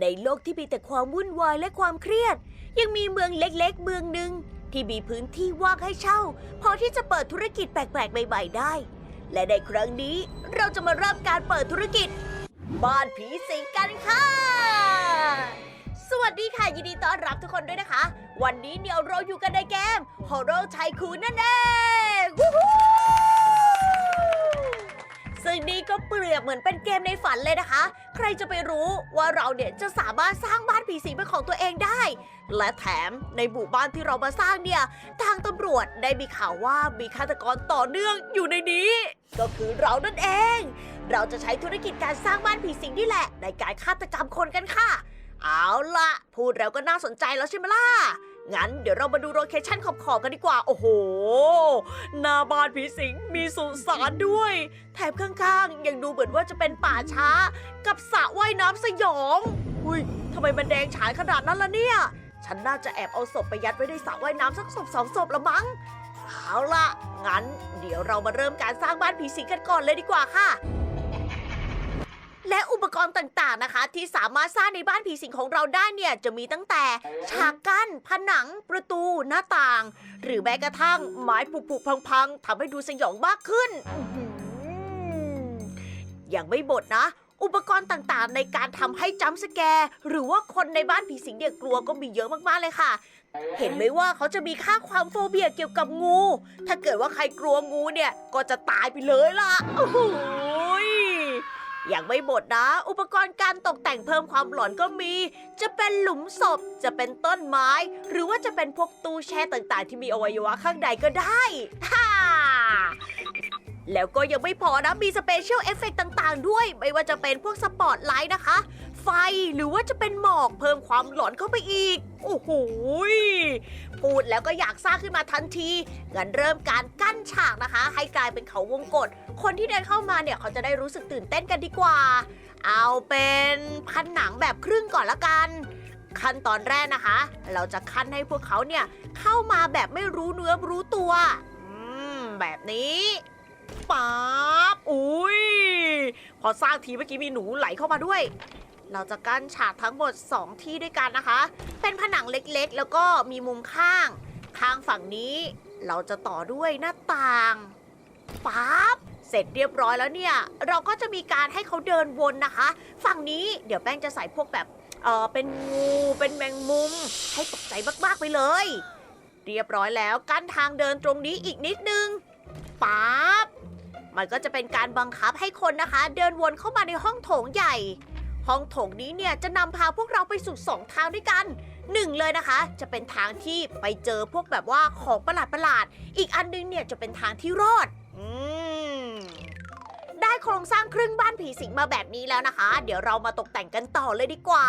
ในโลกที่มีแต่ความวุ่นวายและความเครียด ยังมีเมืองเล็กๆ เมืองหนึ่งที่มีพื้นที่ว่างให้เช่า พอที่จะเปิดธุรกิจแปลกๆ ใหม่ๆได้ และในครั้งนี้เราจะมาเริ่มการเปิดธุรกิจ บ้านผีสิงกันค่ะ สวัสดีค่ะ ยินดีต้อนรับทุกคนด้วยนะคะ วันนี้เนี่ยเราอยู่กันในเกม Horror Tycoon นั่นเองวู้ฮู้ ซึ่งนี่ก็เปรียบเหมือนเป็นเกมในฝันเลยนะคะ ใครจะไปรู้ว่าเราเนี่ยจะสามารถสร้างบ้านผีสิงเป็นของตัวเองได้ และแถมในหมู่บ้านที่เรามาสร้างเนี่ย ทางตำรวจได้มีข่าวว่ามีฆาตกรต่อเนื่องอยู่ในนี้ ก็คือเรานั่นเอง เราจะใช้ธุรกิจการสร้างบ้านผีสิงนี่แหละ ในการฆาตกรรมคนกันค่ะ เอาล่ะพูดแล้วก็น่าสนใจแล้วใช่ไหมล่ะ งั้นเดี๋ยวเรามาดูโลเคชั่นขอบๆกันดีกว่า โอ้โห หน้าบ้านผีสิงมีสุสานด้วย แถมข้างๆ ยังดูเหมือนว่าจะเป็นป่าช้า กับสระว่ายน้ำสยอง อุ้ยทำไมมันแดงฉานขนาดนั้นล่ะเนี่ย ฉันน่าจะแอบเอาศพไปยัดไว้ในสระว่ายน้ำสักศพสองศพละมั้ง เอาละงั้น เดี๋ยวเรามาเริ่มการสร้างบ้านผีสิงกันก่อนเลยดีกว่าค่ะ และอุปกรณ์ต่างๆนะคะ ที่สามารถสร้างในบ้านผีสิงของเราได้เนี่ยจะมีตั้งแต่ฉากกั้นผนังประตูหน้าต่าง หรือแม้กระทั่งไม้ผุๆพังๆทำให้ดูสยองมากขึ้นยังไม่หมดนะ อุปกรณ์ต่างๆ ในการทำให้จัมสแกร์หรือว่าคนในบ้านผีสิงเนี่ยกลัวก็มีเยอะมากๆเลยค่ะ เห็นไหมว่าเขาจะมีค่าความโฟเบียเกี่ยวกับงู ถ้าเกิดว่าใครกลัวงูเนี่ยก็จะตายไปเลยล่ะโอ้โห ยังไม่หมดนะ อุปกรณ์การตกแต่งเพิ่มความหลอนก็มี จะเป็นหลุมศพ จะเป็นต้นไม้ หรือว่าจะเป็นพวกตู้แช่ต่างๆ ที่มีอวัยวะข้างในก็ได้ฮ่าแล้วก็ยังไม่พอนะ มีสเปเชียลเอฟเฟกต่างๆ ด้วย ไม่ว่าจะเป็นพวกสปอตไลท์นะคะ ไฟหรือว่าจะเป็นหมอกเพิ่มความหลอนเข้าไปอีก โอ้โหพูดแล้วก็อยากสร้างขึ้นมาทันทีงั้นเริ่มการกั้นฉากนะคะ ให้กลายเป็นเขาวงกฏคนที่เดินเข้ามาเนี่ยเขาจะได้รู้สึกตื่นเต้นกันดีกว่า เอาเป็นพันหนังแบบครึ่งก่อนละกันขั้นตอนแรกนะคะ เราจะขั้นให้พวกเขาเนี่ยเข้ามาแบบไม่รู้เนื้อรู้ตัวอืมแบบนี้ป๊าบอุ้ยพอสร้างทีเมื่อกี้มีหนูไหลเข้ามาด้วย เราจะกั้นฉากทั้งหมด 2 ที่ด้วยกันนะคะ เป็นผนังเล็กๆ แล้วก็มีมุมข้าง ข้างฝั่งนี้เราจะต่อด้วยหน้าต่างปั๊บเสร็จเรียบร้อยแล้วเนี่ย เราก็จะมีการให้เขาเดินวนนะคะ ฝั่งนี้เดี๋ยวแป้งจะใส่พวกแบบเออเป็นงูเป็นแมงมุม ให้ตกใจมากๆไปเลย เรียบร้อยแล้วกั้นทางเดินตรงนี้อีกนิดนึงปั๊บมันก็จะเป็นการบังคับให้คนนะคะ เดินวนเข้ามาในห้องโถงใหญ่ ห้องโถงนี้เนี่ยจะนำพาพวกเราไปสู่สองทางด้วยกันหนึ่งเลยนะคะ จะเป็นทางที่ไปเจอพวกแบบว่าของประหลาดประหลาด อีกอันนึงเนี่ยจะเป็นทางที่รอด อืมได้โครงสร้างครึ่งบ้านผีสิงมาแบบนี้แล้วนะคะ เดี๋ยวเรามาตกแต่งกันต่อเลยดีกว่า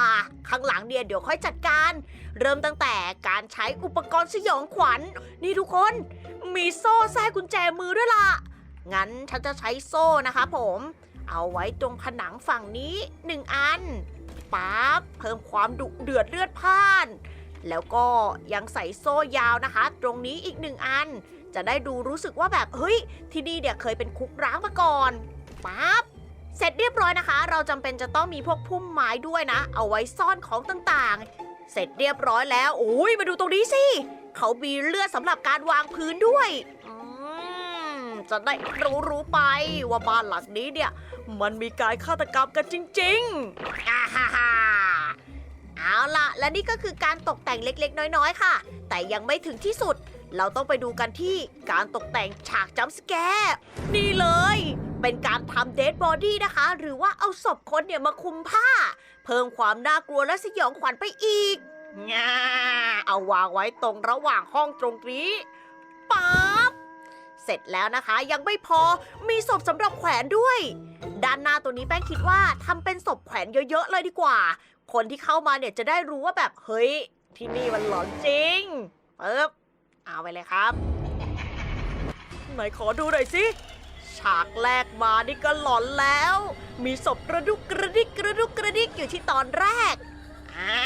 ข้างหลังเนี่ยเดี๋ยวค่อยจัดการ เริ่มตั้งแต่การใช้อุปกรณ์สยองขวัญ นี่ทุกคน มีโซ่แทรกกุญแจมือด้วยล่ะ งั้นฉันจะใช้โซ่นะคะ ผม เอาไว้ตรงผนังฝั่งนี้หนึ่งอันปั๊บเพิ่มความดุเดือดเลือดพ่าน แล้วก็ยังใส่โซ่ยาวนะคะ ตรงนี้อีกหนึ่งอัน จะได้ดูรู้สึกว่าแบบเฮ้ย ที่นี่เนี่ยเคยเป็นคุกร้างมาก่อนปั๊บเสร็จเรียบร้อยนะคะ เราจำเป็นจะต้องมีพวกพุ่มไม้ด้วยนะ เอาไว้ซ่อนของต่างๆ เสร็จเรียบร้อยแล้วโอ้ยมาดูตรงนี้สิเขามีเลือดสำหรับการวางพื้นด้วย จะได้รู้รู้ๆไปว่าบ้านหลังนี้เนี่ย มันมีการฆาตกรรมกันจริงๆอ่าฮ่าฮ่าเอาล่ะ และนี่ก็คือการตกแต่งเล็กๆ น้อยๆ ค่ะ แต่ยังไม่ถึงที่สุด เราต้องไปดูกันที่การตกแต่งฉากจัมป์สแกร์นี่เลย เป็นการทำเดดบอดี้นะคะ หรือว่าเอาศพคนเนี่ยมาคลุมผ้า เพิ่มความน่ากลัวและสยองขวัญไปอีกง่าเอาวางไว้ตรงระหว่างห้องตรงนี้ เสร็จแล้วนะคะ ยังไม่พอมีศพสำหรับแขวนด้วย ด้านหน้าตัวนี้แป้งคิดว่าทำเป็นศพแขวนเยอะ ๆ เลยดีกว่า คนที่เข้ามาเนี่ยจะได้รู้ว่าแบบเฮ้ย ที่นี่มันหลอนจริงปึ๊บเอาไปเลยครับไหนขอดูหน่อยสิฉากแรกมานี่ก็หลอนแล้ว มีศพกระดุกกระดิกกระดุกกระดิกอยู่ที่ตอนแรกอ่า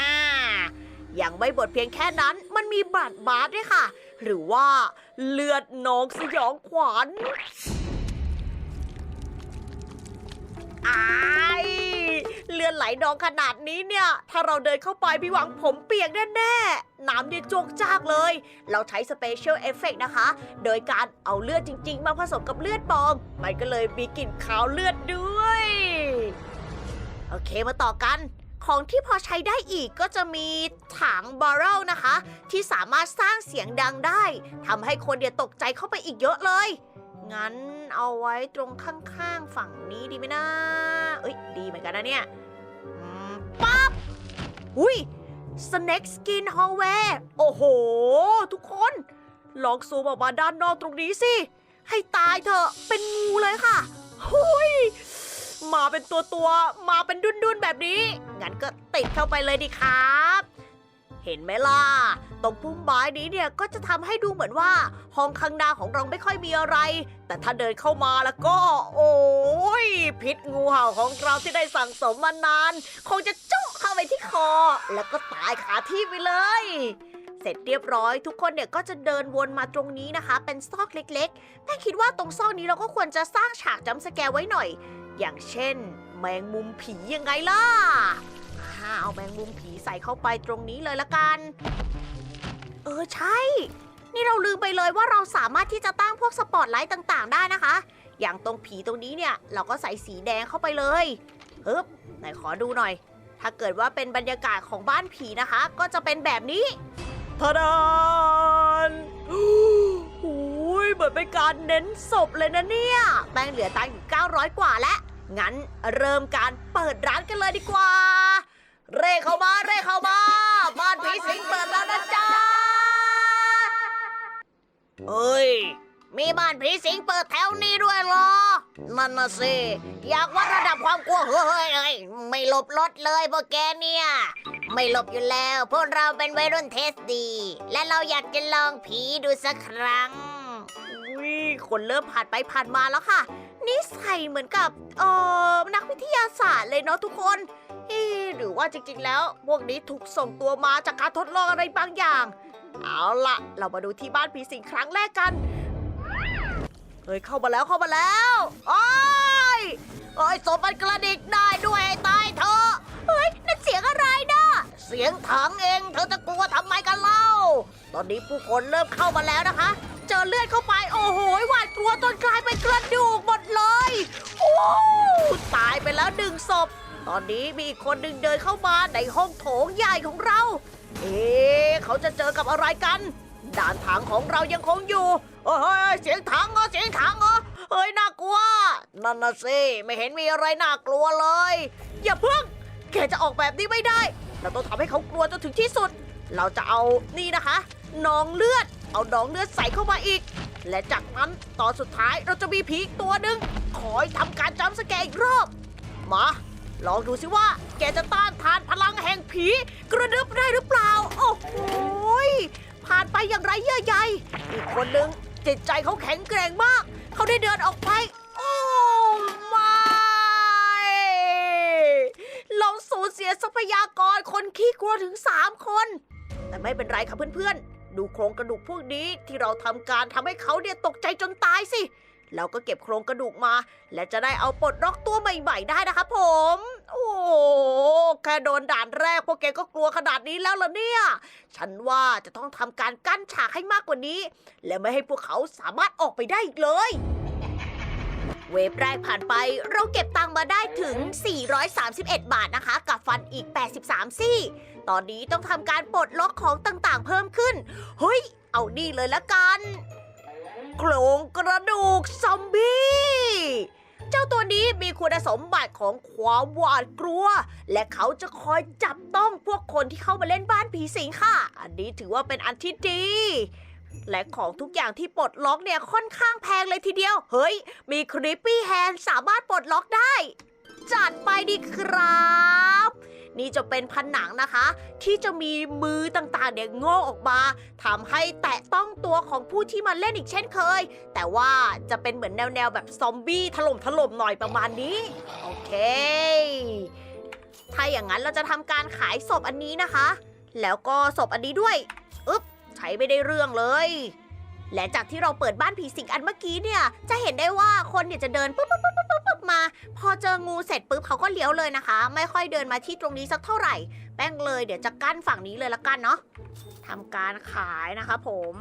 ยังไม่บทเพียงแค่นั้นมันมีบาดบาดด้วยค่ะ หรือว่าเลือดนองสยองขวัญไอเลือดไหลนองขนาดนี้เนี่ย ถ้าเราเดินเข้าไปพี่หวังผมเปียกแน่ๆน้ำเนี่ยจวกจากเลย เราใช้สเปเชียลเอฟเฟกนะคะ โดยการเอาเลือดจริง ๆ มาผสมกับเลือดปลอม มันก็เลยมีกลิ่นขาวเลือดด้วย โอเคมาต่อกัน ของที่พอใช้ได้อีกก็จะมีถังบาร์เรลนะคะ ที่สามารถสร้างเสียงดังได้ทำให้คนเดียตกใจเข้าไปอีกเยอะเลย งั้นเอาไว้ตรงข้างๆฝั่งนี้ดีไหมนะ เอ้ยดีเหมือนกันนะเนี่ยปั๊บอุ้ย Snake Skin Hallway โอ้โห ทุกคน ลองซูมออกมาด้านนอกตรงนี้สิ ให้ตายเถอะเป็นงูเลยค่ะ หุย มาเป็นตัวตัวๆมาเป็นดุนดุนๆแบบนี้ งั้นก็ติดเข้าไปเลยดีครับ เห็นไหมล่ะ ตรงพุ่มไม้นี้เนี่ยก็จะทำให้ดูเหมือนว่า ห้องข้างหน้าของเราไม่ค่อยมีอะไร แต่ถ้าเดินเข้ามาแล้วก็ โอ้ยพิษงูเห่าของเราที่ได้สั่งสมมานาน คงจะจุเข้าไปที่คอ แล้วก็ตายขาที่ไปเลยเสร็จเรียบร้อยทุกคนเนี่ยก็จะเดินวนมาตรงนี้นะคะ เป็นซอกเล็กๆแม่คิดว่าตรงซอกนี้เราก็ควรจะสร้างฉากจัมสแกร์ไว้หน่อย อย่างเช่น แมงมุมผียังไงล่ะาเอาแมงมุมผีใส่เข้าไปตรงนี้เลยละกัน เออใช่ นี่เราลืมไปเลยว่าเราสามารถที่จะตั้งพวกสปอตไลท์ต่างๆ ได้นะคะ อย่างตรงผีตรงนี้เนี่ย เราก็ใส่สีแดงเข้าไปเลยเฮึบไหนขอดูหน่อย ถ้าเกิดว่าเป็นบรรยากาศของบ้านผีนะคะ ก็จะเป็นแบบนี้ทะดาน ยเหมือนเป็นการเน้นศพเลยนะเนี่ย แป้งเหลือตังค์อยู่900 กว่าแล้ว งั้นเริ่มการเปิดร้านกันเลยดีกว่า เร่เข้ามาเร่เข้ามา บ้านผีสิงเปิดแล้วนะจ๊ะเฮ้ย มีบ้านผีสิงเปิดแถวนี้ด้วยเหรอ นั่นนะสิ อยากวัดระดับความกลัวเฮ้ยเฮ้ยไม่หลบรถเลยพวกแกเนี่ย ไม่หลบอยู่แล้ว พวกเราเป็นวัยรุ่นเทสดี และเราอยากจะลองผีดูสักครั้ง คนเริ่มผ่านไปผ่านมาแล้วค่ะนี่ใส่เหมือนกับเอ่อนักวิทยาศาสตร์เลยเนาะทุกคนเอ๊หรือว่าจริงๆแล้ว พวกนี้ถูกส่งตัวมาจากการทดลองอะไรบางอย่าง เอาละเรามาดูที่บ้านผีสิงครั้งแรกกันเฮ้ยเข้ามาแล้วเข้ามาแล้วโอ้ยโอ้ยศพมันกระดิกได้ด้วยตายเถอะเฮ้ยนั่นเสียงอะไรนะเสียงถังเองเธอจะกลัวทำไมกันเล่า ตอนนี้ผู้คนเริ่มเข้ามาแล้วนะคะ เจอเลือดเข้าไป โอ้โหหวาดกลัวจนกลายเป็นกระดูกหมดเลยโอ้ตายไปแล้วหนึ่งศพ ตอนนี้มีอีกคนหนึ่งเดินเข้ามาในห้องโถงใหญ่ของเรา เอ๊ะเขาจะเจอกับอะไรกัน ด่านถังของเรายังคงอยู่เฮ้ยเฮ้ยเสียงถังเหรอเสียงถังเหรอเฮ้ยน่ากลัว นั่นน่ะสิไม่เห็นมีอะไรน่ากลัวเลย อย่าเพิ่งแกจะออกแบบนี้ไม่ได้ เราต้องทำให้เขากลัวจนถึงที่สุด เราจะเอานี่นะคะหนองเลือด เอาหนองเลือดใส่เข้ามาอีก และจากนั้นตอนสุดท้ายเราจะมีผีตัวหนึ่งคอยทำการจำสแกอีกรอบ มา ลองดูสิว่า แกจะต้านทานพลังแห่งผี กระดึบได้หรือเปล่า โอ้โหผ่านไปอย่างไรเยื่อใยอีกคนหนึ่งจิตใจเขาแข็งแกร่งมาก เขาได้เดินออกไป โอ้ไม่เราสูญเสียทรัพยากรคนขี้กลัวถึง 3 คน แต่ไม่เป็นไรค่ะเพื่อนๆ ดูโครงกระดูกพวกนี้ที่เราทำการทำให้เขาเนี่ยตกใจจนตายสิเราก็เก็บโครงกระดูกมา และจะได้เอาปลดล็อกตัวใหม่ ๆ ได้นะคะผม โอ้แค่โดนด่านแรกพวกแกก็กลัวขนาดนี้แล้วล่ะเนี่ย ฉันว่าจะต้องทำการกั้นฉากให้มากกว่านี้ และไม่ให้พวกเขาสามารถออกไปได้อีกเลย เวฟแรกผ่านไปเราเก็บตังค์มาได้ถึง 431 บาทนะคะ กับฟันอีก 83 ซี่ ตอนนี้ต้องทำการปลดล็อกของต่างๆ เพิ่มขึ้น เฮ้ย เอานี่เลยละกัน โครงกระดูกซอมบี้ เจ้าตัวนี้มีคุณสมบัติของความหวาดกลัว และเขาจะคอยจับต้องพวกคนที่เข้ามาเล่นบ้านผีสิงค่ะ อันนี้ถือว่าเป็นอันที่ดี และของทุกอย่างที่ปลดล็อกเนี่ยค่อนข้างแพงเลยทีเดียว เฮ้ย มีคริปปี้แฮนสามารถปลดล็อกได้ จัดไปดีครับ นี่จะเป็นผนังนะคะ ที่จะมีมือต่างๆ เนี่ยโง่ออกมาทำให้แตะต้องตัวของผู้ที่มาเล่นอีกเช่นเคย แต่ว่าจะเป็นเหมือนแนวๆ แบบซอมบี้ถล่มถล่มหน่อยประมาณนี้ โอเคถ้าอย่างนั้นเราจะทำการขายศพอันนี้นะคะ แล้วก็ศพอันนี้ด้วย อึ๊บ ใช้ไม่ได้เรื่องเลย และจากที่เราเปิดบ้านผีสิงอันเมื่อกี้เนี่ย จะเห็นได้ว่าคนเนี่ยจะเดินปุ๊บปุ๊บปุ๊บปุ๊บปุ๊บมา พอเจองูเสร็จปุ๊บเขาก็เลี้ยวเลยนะคะ ไม่ค่อยเดินมาที่ตรงนี้สักเท่าไหร่ แป้งเลยเดี๋ยวจะกั้นฝั่งนี้เลยละกันเนาะทำการขายนะคะผม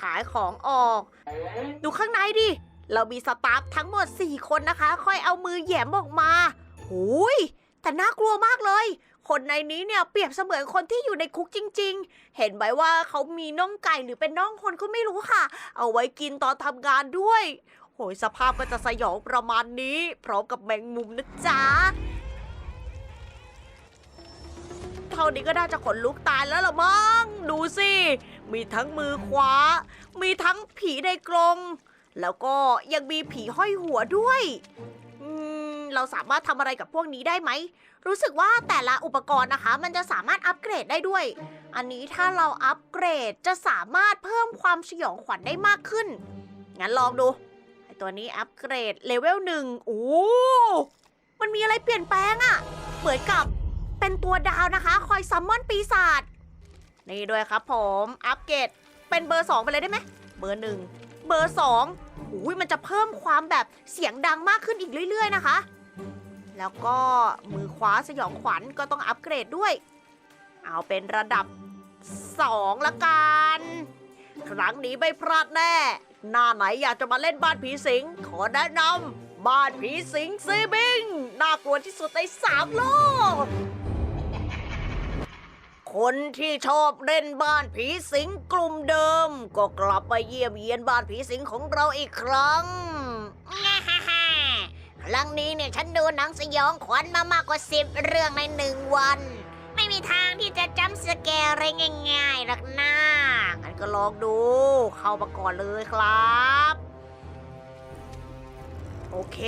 ขายของออก ดูข้างในดิ เรามีสตาฟทั้งหมด 4 คนนะคะ ค่อยเอามือแหยมออกมา หูยแต่น่ากลัวมากเลย คนในนี้เนี่ยเปรียบเสมือนคนที่อยู่ในคุกจริง ๆ เห็นไหมว่าเขามีน่องไก่หรือเป็นน่องคนก็ไม่รู้ค่ะ เอาไว้กินตอนทำงานด้วย โหยสภาพก็จะสยองประมาณนี้ พร้อมกับแมงมุมนะจ๊ะเท่านี้ก็น่าจะขนลุกตายแล้วละมั้งดูสิ มีทั้งมือขวา มีทั้งผีในกรงแล้วก็ยังมีผีห้อยหัวด้วย อืม เราสามารถทำอะไรกับพวกนี้ได้ไหม รู้สึกว่าแต่ละอุปกรณ์นะคะ มันจะสามารถอัปเกรดได้ด้วย อันนี้ถ้าเราอัปเกรดจะสามารถเพิ่มความสยองขวัญได้มากขึ้น งั้นลองดูไอตัวนี้อัปเกรดเลเวลหนึ่งโอ้มันมีอะไรเปลี่ยนแปลงอะเหมือนกับเป็นตัวดาวนะคะ คอยซัมมอนปีศาจนี่ด้วยครับผมอัปเกรดเป็นเบอร์สองไปเลยได้ไหมเบอร์หนึ่งเบอร์สองอุ้ยมันจะเพิ่มความแบบเสียงดังมากขึ้นอีกเรื่อย ๆ นะคะ แล้วก็มือขวาสยองขวัญก็ต้องอัปเกรดด้วย เอาเป็นระดับสองละกัน ครั้งนี้ไม่พลาดแน่ หน้าไหนอยากจะมาเล่นบ้านผีสิง ขอแนะนำบ้านผีสิงซีบิง น่ากลัวที่สุดในสามโลก คนที่ชอบเล่นบ้านผีสิงกลุ่มเดิม ก็กลับมาเยี่ยมเยียนบ้านผีสิงของเราอีกครั้ง รั้งนี้เนี่ยฉันดูหนังสยองขวัญมามากกว่าสิบเรื่องในหนึ่งวัน ไม่มีทางที่จะจำสแกร์อะไรง่ายๆหรอกนะงั้นก็ลองดู เข้ามาก่อนเลยครับ โอเค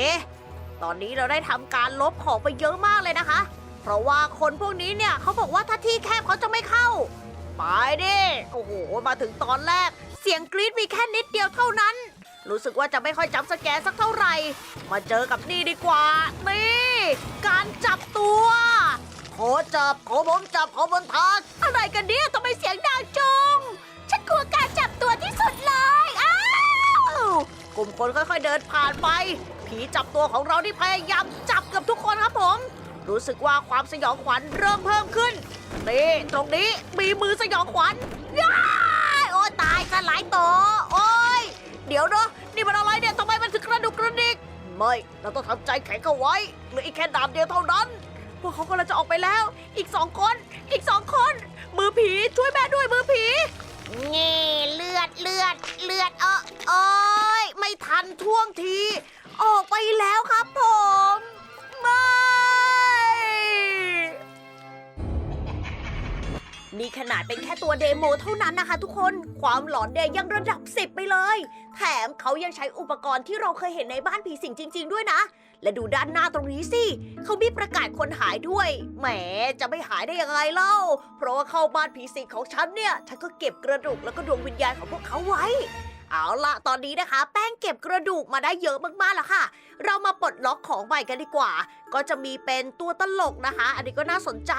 ตอนนี้เราได้ทำการลบของไปเยอะมากเลยนะคะ เพราะว่าคนพวกนี้เนี่ยเขาบอกว่าถ้าที่แคบเขาจะไม่เข้า ไปดิ โอ้โห มาถึงตอนแรก เสียงกรี๊ดมีแค่นิดเดียวเท่านั้น รู้สึกว่าจะไม่ค่อยจำสแกนสักเท่าไหร่ มาเจอกับนี่ดีกว่า นี่ การจับตัว ขอจับ ขอผมจับ ขอบนทักอะไรกันเนี่ยทำไมเสียงดังจังฉันกลัวการจับตัวที่สุดเลยอ้าวกลุ่มคนค่อยๆเดินผ่านไป ผีจับตัวของเราที่พยายามจับเกับทุกคนครับผม รู้สึกว่าความสยองขวัญเริ่มเพิ่มขึ้นนี่ตรงนี้มีมือสยองขวัญย้ายโอ้ตายสลายโตวโอ้ เดี๋ยวนะนี่มันอะไรเนี่ยทำไมมันถึงกระดุกกระดิก ไม่ เราต้องทำใจแข็งเอาไว้เหลืออีกแค่ดาบเดียวเท่านั้น พวกเขากำลังจะออกไปแล้ว อีกสองคน อีกสองคน มือผีช่วยแม่ด้วยมือผีนี่เลือดเลือดเลือดเออโอ้ยไม่ทันท่วงที ออกไปแล้วครับผม ไม่ นี่ขนาดเป็นแค่ตัวเดโมเท่านั้นนะคะทุกคน ความหลอนเนี่ยยังระดับ 10 ไปเลย แถมเขายังใช้อุปกรณ์ที่เราเคยเห็นในบ้านผีสิงจริง ๆ ด้วยนะ และดูด้านหน้าตรงนี้สิ เขามีประกาศคนหายด้วย แหม จะไม่หายได้ยังไงเล่า เพราะว่าเข้าบ้านผีสิงของฉันเนี่ย ฉันก็เก็บกระดูกแล้วก็ดวงวิญญาณของพวกเขาไว้เอาละตอนนี้นะคะ แป้งเก็บกระดูกมาได้เยอะมากๆแล้วค่ะ เรามาปลดล็อกของใหม่กันดีกว่า ก็จะมีเป็นตัวตลกนะคะ อันนี้ก็น่าสนใจ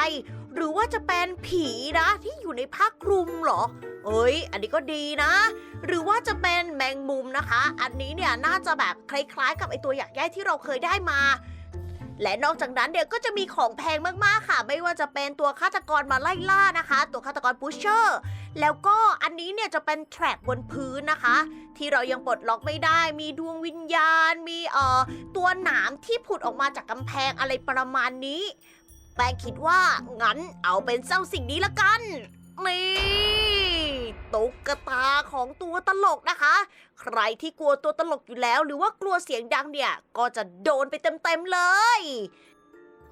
หรือว่าจะเป็นผีนะที่อยู่ในผ้าคลุมเหรอ เอ้ย อันนี้ก็ดีนะ หรือว่าจะเป็นแมงมุมนะคะ อันนี้เนี่ยน่าจะแบบคล้ายๆ กับไอตัวอยากแย่ที่เราเคยได้มา และนอกจากนั้นเนี่ยก็จะมีของแพงมากๆค่ะ ไม่ว่าจะเป็นตัวฆาตกรมาไล่ล่านะคะ ตัวฆาตกรพุชเชอร์ แล้วก็อันนี้เนี่ยจะเป็นแทร็กบนพื้นนะคะ ที่เรายังปลดล็อกไม่ได้ มีดวงวิญญาณ มีเอ่อตัวหนามที่ผุดออกมาจากกำแพงอะไรประมาณนี้ แป้งคิดว่างั้นเอาเป็นเจ้าสิ่งนี้ละกัน นี่ตุ๊กตาของตัวตลกนะคะ ใครที่กลัวตัวตลกอยู่แล้ว หรือว่ากลัวเสียงดังเนี่ย ก็จะโดนไปเต็มๆเลย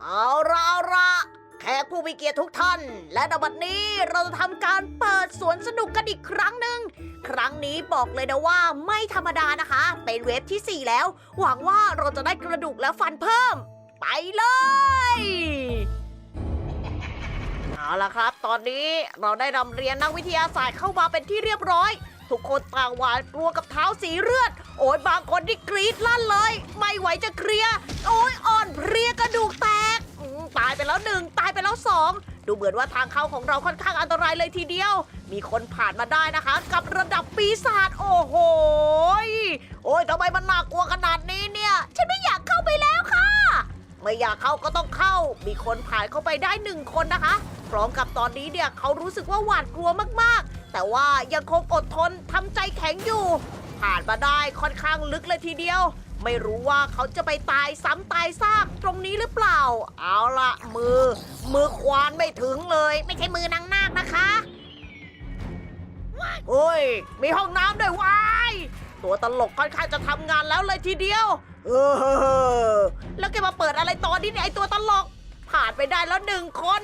เอาละเอาละแขกผู้มีเกียรติทุกท่าน และในบัดนี้เราจะทำการเปิดสวนสนุกกันอีกครั้งหนึ่ง ครั้งนี้บอกเลยนะว่าไม่ธรรมดานะคะ เป็นเวฟที่ 4 แล้ว หวังว่าเราจะได้กระดูกและฟันเพิ่ม ไปเลย เอาละครับ ตอนนี้เราได้นำเรียนนักวิทยาศาสตร์เข้ามาเป็นที่เรียบร้อย ทุกคนต่างหวาดกลัวกับเท้าสีเลือด โอ้ยบางคนที่กรีดลั่นเลย ไม่ไหวจะเคลียร์โอ้ยอ่อนเพลียกระดูกแตกอืมตายไปแล้วหนึ่งตายไปแล้วสองดูเหมือนว่าทางเข้าของเราค่อนข้างอันตรายเลยทีเดียว มีคนผ่านมาได้นะคะ กับระดับปีศาจโอ้โหยโอ้ยทำไมมันน่ากลัวขนาดนี้เนี่ย ฉันไม่อยากเข้าไปแล้วค่ะ ไม่อยากเข้าก็ต้องเข้า มีคนผ่านเข้าไปได้หนึ่งคนนะคะ พร้อมกับตอนนี้เนี่ยเขารู้สึกว่าหวาดกลัวมากๆ แต่ว่ายังคงอดทนทำใจแข็งอยู่ ผ่านมาได้ค่อนข้างลึกเลยทีเดียว ไม่รู้ว่าเขาจะไปตายซ้ำตายซากตรงนี้หรือเปล่า เอาละมือ มือควานไม่ถึงเลย ไม่ใช่มือนางนาคนะคะเฮ้ย มีห้องน้ำด้วยวาย ตัวตลกค่อนข้างจะทำงานแล้วเลยทีเดียว เออ แล้วแกมาเปิดอะไรตอนนี้เนี่ยไอตัวตลก ผ่านไปได้แล้วหนึ่งคน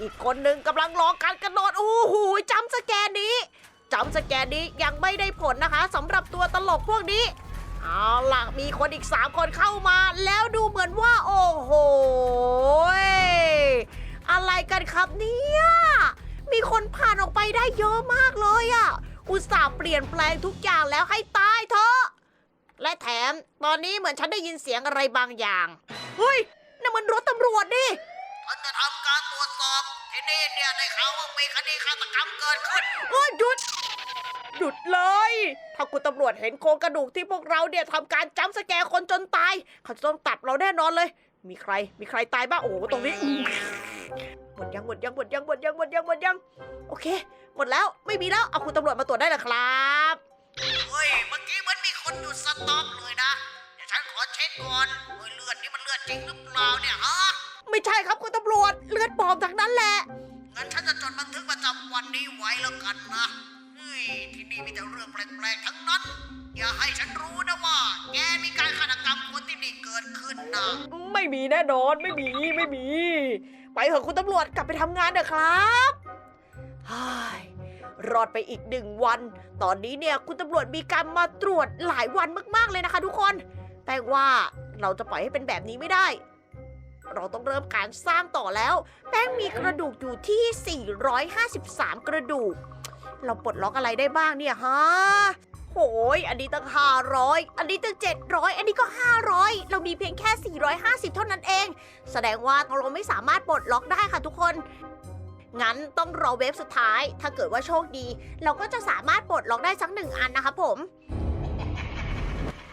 อีกคนหนึ่งกำลังรอการกระโดดอู้หูจำสแกนนี้จำสแกนนี้ยังไม่ได้ผลนะคะสำหรับตัวตลกพวกนี้เอาล่ะมีคนอีกสามคนเข้ามา แล้วดูเหมือนว่า โอ้โห อะไรกันครับเนี่ย มีคนผ่านออกไปได้เยอะมาก อะอุตส่าห์เปลี่ยนแปลงทุกอย่างแล้วให้ตายเถอะ และแถมตอนนี้เหมือนฉันได้ยินเสียงอะไรบางอย่าง เฮ้ยนั่นมันรถตำรวจดิฉันจะทำการตรวจสอบที่นี่เนี่ยในข่าวว่ามีคดีฆาตกรรมเกิดขึ้นเฮ้ยหยุดหยุดเลย ถ้าคุณตำรวจเห็นโครงกระดูกที่พวกเราเนี่ยทำการจ้ำสแกร์คนจนตาย เขาจะต้องตัดเราแน่นอนเลย มีใคร มีใครตายบ้าง โอ้โห ตรงนี้อืม หมดยังหมดยังหมดยังหมดยังหมดยังหมดยัง โอเค หมดแล้วไม่มีแล้วเอาคุณตำรวจมาตรวจได้เลยครับเฮ้ยเมื่อกี้เหมันมีคนหยุดสต็อปเลยนะเดี๋ยวฉันขอเช็คก่อนเฮ้ยเลือดนี่มันเลือดจริงหรือเปล่าเนี่ยฮะไม่ใช่ครับคุณตำรวจเลือดปลอมทั้งนั้นแหละงั้นฉันจะจดบันทึกประจำวันนี้ไว้แล้วกันนะเฮ้ยที่นี่มีแต่เรื่องแปลกๆทั้งนั้น อย่าให้ฉันรู้นะว่า แกมีการฆาตกรรมคนที่นี่เกิดขึ้นนะไม่มีแน่นอนไม่มีไม่มี ไปเถอะคุณตำรวจกลับไปทำงานเถอะครับรอดไปอีกหนึ่งวัน ตอนนี้เนี่ยคุณตำรวจมีการมาตรวจหลายวันมากๆเลยนะคะ ทุกคนแป้งว่าเราจะปล่อยให้เป็นแบบนี้ไม่ได้ เราต้องเริ่มการสร้างต่อแล้ว แป้งมีกระดูกอยู่ที่ 453 กระดูก เราปลดล็อกอะไรได้บ้างเนี่ยฮะ โหยอันนี้ตั้ง500 อันนี้ตั้ง700 อันนี้ก็ 500 เรามีเพียงแค่ 450 เท่านั้นเอง แสดงว่าเราไม่สามารถปลดล็อกได้ค่ะทุกคน งั้นต้องรอเวฟสุดท้าย ถ้าเกิดว่าโชคดี เราก็จะสามารถปลดล็อกได้สักหนึ่งอันนะคะผม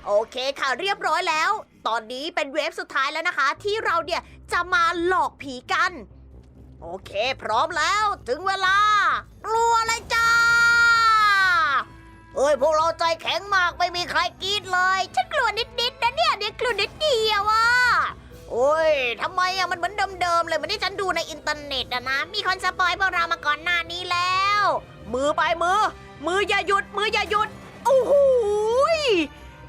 โอเคค่ะเรียบร้อยแล้ว ตอนนี้เป็นเวฟสุดท้ายแล้วนะคะ ที่เราเนี่ยจะมาหลอกผีกัน โอเค พร้อมแล้ว ถึงเวลากลัวเลยจ้า เอ้ยพวกเราใจแข็งมากไม่มีใครกรีดเลย ฉันกลัวนิดๆนะเนี่ยเดี๋ยวกลัวนิดเดียวอะโอ้ยทำไมอะมันเหมือนเดิมๆเลยเหมือนที่ฉันดูในอินเทอร์เน็ตอะนะ มีคนสปอยพวกเรามาก่อนหน้านี้แล้ว มือไปมือ มืออย่าหยุด มืออย่าหยุดโอ้โหย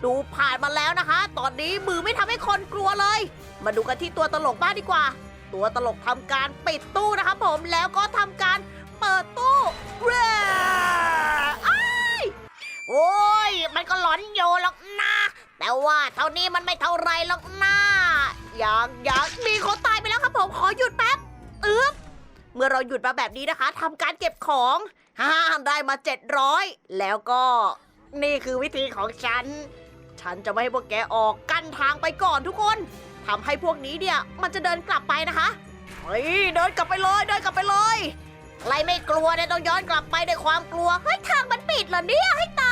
ดูผ่านมาแล้วนะคะ ตอนนี้มือไม่ทำให้คนกลัวเลย มาดูกันที่ตัวตลกบ้างดีกว่า ตัวตลกทำการปิดตู้นะครับผมแล้วก็ทำการเปิดตู้แร่อ้าย โอ้ย มันก็หลอนโยหรอกนะ แต่ว่าเท่านี้มันไม่เท่าไรหรอกนะอย่างอย่างมีคนตายไปแล้วครับผมขอหยุดแป๊บอึ๊บเมื่อเราหยุดมาแบบนี้นะคะทำการเก็บของห้ามได้มา 700 แล้วก็นี่คือวิธีของฉัน ฉันจะไม่ให้พวกแกออกกั้นทางไปก่อนทุกคนทำให้พวกนี้เนี่ยมันจะเดินกลับไปนะคะเฮ้ยเดินกลับไปเลยเดินกลับไปเลยใครไม่กลัวเนี่ยต้องย้อนกลับไปด้วยความกลัวเฮ้ยทางมันปิดเหรอเนี่ยให้ตาย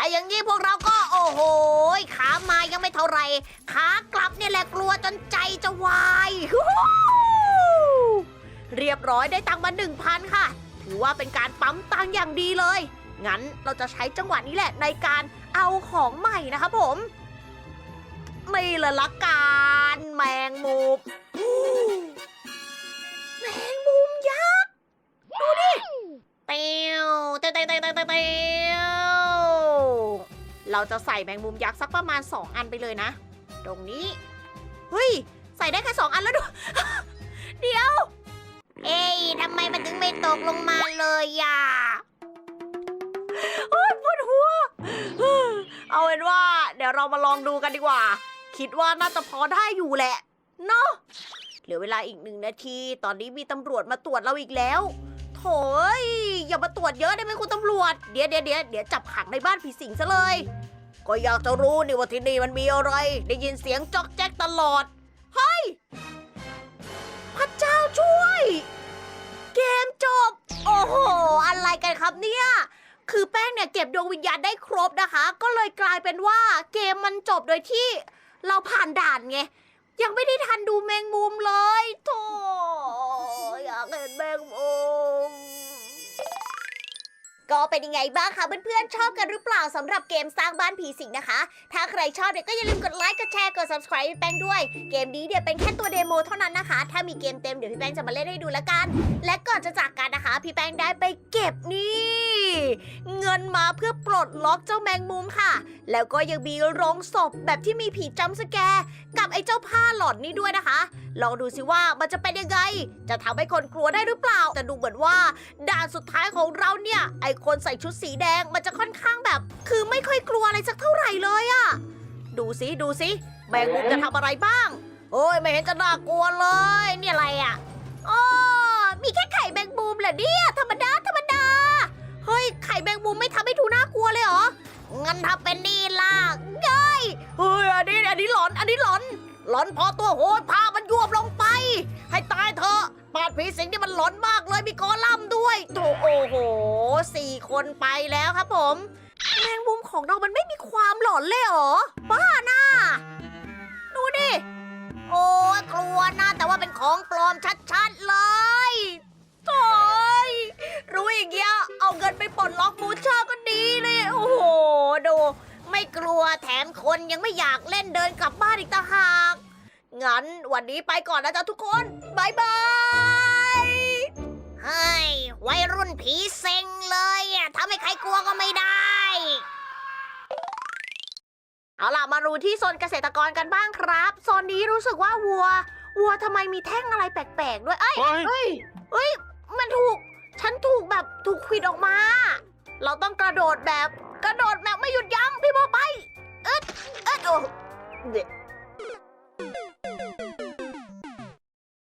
ถอะถ้าอย่างนี้พวกเราก็โอ้โหขามายังไม่เท่าไหร่ขากลับเนี่ยแหละกลัวจนใจจะวายฮู้เรียบร้อยได้ตังค์มา1,000 ค่ะ ถือว่าเป็นการปั๊มตังค์อย่างดีเลย งั้นเราจะใช้จังหวะนี้แหละในการเอาของใหม่นะคะผมนี่ลยละกันแมงมุมแมงมุมยักษ์ ดูดิเตียวเตียวเตียวเตียวเตียว เตียวเราจะใส่แมงมุมยักษ์สักประมาณ 2 อันไปเลยนะ ตรงนี้ เฮ้ย ใส่ได้แค่สองอันแล้วดู เดี๋ยว เอ้ยทำไมมันถึงไม่ตกลงมาเลยอะโอ๊ยปวดหัว เอาเป็นว่า เดี๋ยวเรามาลองดูกันดีกว่า คิดว่าน่าจะพอได้อยู่แหละ เนาะเหลือเวลาอีกหนึ่งนาที ตอนนี้มีตำรวจมาตรวจเราอีกแล้ว โถยอย่ามาตรวจเยอะได้ไหมคุณตำรวจ เดี๋ยวเดี๋ยวเดี๋ยวเดี๋ยวจับขังในบ้านผีสิงซะเลย ก็อยากจะรู้นี่ว่าที่นี่มันมีอะไร ได้ยินเสียงจอกแจ๊กตลอด เฮ้ย พระเจ้าช่วย เกมจบ โอ้โห อะไรกันครับเนี่ย คือแป้งเนี่ยเก็บดวงวิญญาณได้ครบนะคะ ก็เลยกลายเป็นว่าเกมมันจบโดยที่เราผ่านด่านไง ยังไม่ได้ทันดูแมงมุมเลยโธ่ อยากเห็นแมงมุมก็เป็นยังไงบ้างคะเพื่อนๆชอบกันหรือเปล่าสำหรับเกมสร้างบ้านผีสิงนะคะ ถ้าใครชอบเนี่ยก็อย่าลืมกดไลค์กดแชร์กด subscribe พี่แป้งด้วย เกมนี้เนี่ยเป็นแค่ตัวเดโมเท่านั้นนะคะ ถ้ามีเกมเต็มเดี๋ยวพี่แป้งจะมาเล่นให้ดูแล้วกัน และก่อนจะจากกันนะคะ พี่แป้งได้ไปเก็บนี่ เงินมาเพื่อปลดล็อกเจ้าแมงมุมค่ะ แล้วก็ยังมีโรงศพแบบที่มีผีจำสแกร์กับไอ้เจ้าผ้าหลอดนี้ด้วยนะคะ ลองดูสิว่ามันจะเป็นยังไง จะทำให้คนกลัวได้หรือเปล่า แต่ดูเหมือนว่า ด่านสุดท้ายของเราเนี่ย ไอ้คนใส่ชุดสีแดงมันจะค่อนข้างแบบ คือไม่ค่อยกลัวอะไรสักเท่าไหร่เลยอะดูสิดูสิแมงมุมจะทำอะไรบ้าง โอ้ยไม่เห็นจะน่ากลัวเลยนี่อะไรอะอ๋อมีแค่ไข่แมงมุมเหรอเนี่ยธรรมดา เฮ้ย ไข่แมงมุมไม่ทำให้ทูน่ากลัวเลยเหรอ งั้นถ้าเป็นนี่ล่ะเย้ยเฮ้ย อันนี้ อันนี้หลอน อันนี้หลอน หลอนพอตัวโหยพามันยวบลงไป ให้ตายเถอะปาดผีสิงนี่มันหลอนมากเลยมีกอลัมน์ด้วยโถโอ้โหสี่คนไปแล้วครับผม แมงมุมของเรามันไม่มีความหลอนเลยเหรอ บ้าน่ะดูดิ โอ้ยกลัวนะแต่ว่าเป็นของปลอมชัดๆเลยโอย คนยังไม่อยากเล่นเดินกลับบ้านอีกต่างหาก งั้นวันนี้ไปก่อนนะจ๊ะทุกคนบายบายเฮ้ยวัยรุ่นผีเซ็งเลยอะทำให้ใครกลัวก็ไม่ได้ เอาล่ะมาดูที่โซนเกษตรกรกันบ้างครับโซนนี้รู้สึกว่าวัว วัวทำไมมีแท่งอะไรแปลกๆด้วยเอ้ย เฮ้ย เฮ้ย มันถูก ฉันถูกแบบถูกควิดออกมา เราต้องกระโดดแบบ กระโดดแบบไม่หยุดยั้งพี่โมไป At, ano? at, oh!